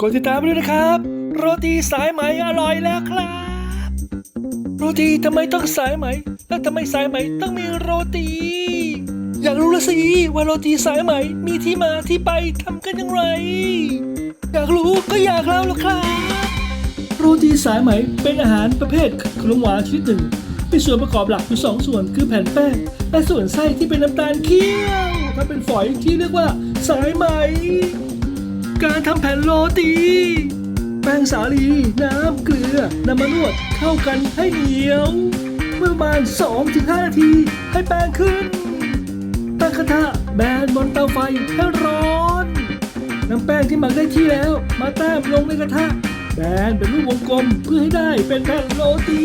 กดติดตามไปด้วยนะครับ โรตีสายไหมอร่อยแล้วครับ โรตีทำไมต้องสายไหม แล้วทำไมสายไหมต้องมีโรตี อยากรู้ละสิว่าโรตีสายไหมมีที่มาที่ไปทำกันอย่างไร อยากรู้ก็อยากเล่าล้วครับ โรตีสายไหมเป็นอาหารประเภทขนมหวานชนิดหนึ่งมีส่วนประกอบหลักอยู่สองส่วนคือแผ่นแป้งและส่วนไส้ที่เป็นน้ำตาลเคี่ยวถ้าเป็นฝอยที่เรียกว่าสายไหม การทำแผ่นโรตี แป้งสาลี น้ำเกลือนำมานวดเข้ากันให้เหนียว เมื่อประมาณ2-5 นาทีให้แป้งขึ้น ตั้งกระทะแบนบนเตาไฟให้ร้อนนำแป้งที่หมักได้ที่แล้ว มาแต้มลงในกระทะแบนเป็นรูปวงกลมเพื่อให้ได้เป็นแผ่นโรตี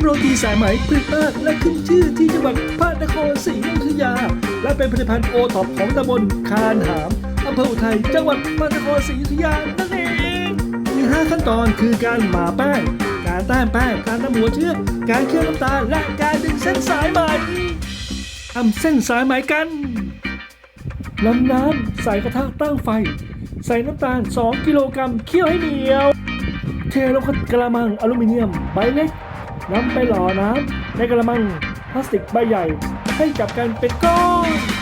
โรตีสายไหมผลิตมากและขึ้นชื่อที่จังหวัดพระนครศรีอยุธยา และเป็นผลิตภัณฑ์โอท็อปของตำบลคานหาม อำเภออุทัย จังหวัดพระนครศรีอยุธยา นั่นเอง มี 5 ขั้นตอนคือการหมาแป้ง การแต้มแป้ง การทำหัวเชื้อการเคี่ยวน้ำตาล และการดึงเส้นสายไหมทำเส้นสายไหมกันนำน้ำใส่กระทะตั้งไฟ ใส่น้ำตาล 2 กิโลกรัมเคี่ยวให้เหนียว เทลงกระมังอลูมิเนียมใบเล็กนำไปหล่อน้ำในกระมังพลาสติกใบใหญ่ให้จับกันเป็นก้อน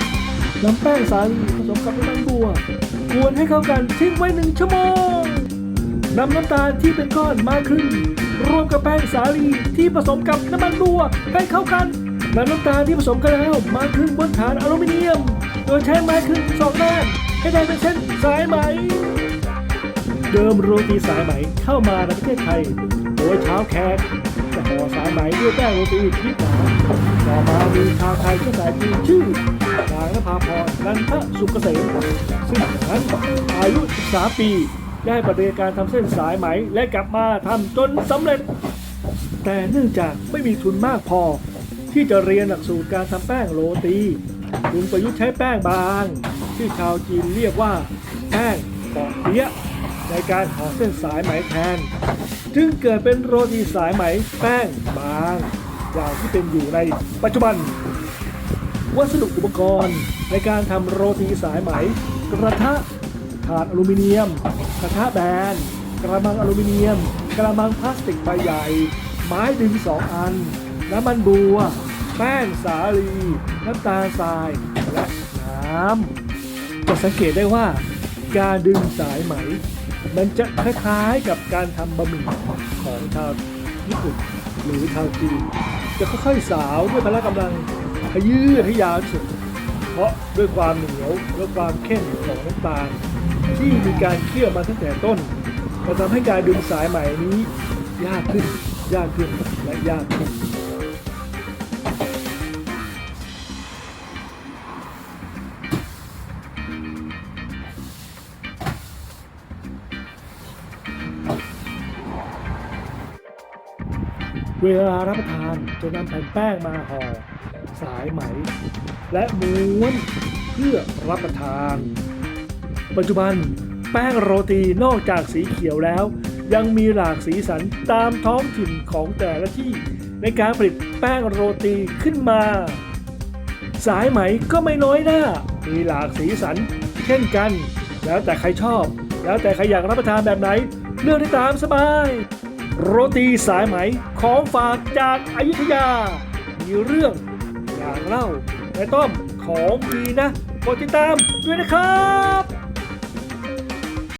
นำแป้งสาลีผสมกับน้ำมันบัวกวนให้เข้ากันทิ้งไว้หนึ่งชั่วโมงนำน้ำตาลที่เป็นก้อนมาครึ่งรวมกับแป้งสาลีที่ผสมกับน้ำมันบัวให้เข้ากันนำน้ำตาลที่ผสมกันแล้วมาครึ่งบนฐานอลูมิเนียม โดยใช้ไม้ครึ่งสองด้านให้ได้เป็นเส้นสายไหม เดิมโรตีสายไหมเข้ามาในประเทศไทย โดยเช้าแขกจะห่อสายไหมด้วยแป้งโรตีที่หนา ต่อมามีชาวไทยเชื้อสายจีนชื่อนางนภาพรนันทสุกเกษมซึ่งนั้นอายุ 13 ปี ได้ปฏิบัติการทำเส้นสายไหมและกลับมาทำจนสำเร็จ แต่เนื่องจากไม่มีทุนมากพอ ที่จะเรียนหลักสูตรการทำแป้งโรตีลุงประยุทธ์ใช้แป้งบาง ที่ชาวจีนเรียกว่า แป้งปอกเปี๊ยะในการห่อเส้นสายไหมแทน จึงเกิดเป็นโรตีสายไหมแป้งบาง อย่างที่เป็นอยู่ในปัจจุบัน วัสดุอุปกรณ์ในการทำโรตีสายไหม กระทะถาดอลูมิเนียม กระทะแบน กระมังอลูมิเนียม กระมังพลาสติกใบใหญ่ ไม้ดึงสองอัน น้ำมันบัว แป้งสาลี น้ำตาลทราย และน้ำจะสังเกตได้ว่า การดึงสายไหม มันจะคล้ายๆกับการทำบะหมี่ของชาวญี่ปุ่น หรือชาวจีนจะค่อยๆสาวด้วยพละกำลังให้ยืดให้ยาวสุด เพราะด้วยความเหนียวและความเข้มของน้ำตาล ที่มีการเคี่ยวมาตั้งแต่ต้นจะทำให้การดึงสายไหมนี้ยากขึ้นยากขึ้นและยากขึ้น เวลารับประทานจะนำแผ่นแป้งมาห่อสายไหม และม้วนเพื่อรับประทาน ปัจจุบันแป้งโรตีนอกจากสีเขียวแล้ว ยังมีหลากสีสันตามท้องถิ่นของแต่ละที่ ในการผลิตแป้งโรตีขึ้นมา สายไหมก็ไม่น้อยหน้า มีหลากสีสันเช่นกัน แล้วแต่ใครชอบ แล้วแต่ใครอยากรับประทานแบบไหน เลือกได้ตามสบาย โรตีสายไหมของฝากจากอายุทยา มีเรื่องอยากเล่าในต้อมของดีนะกดติดตามด้วยนะครับ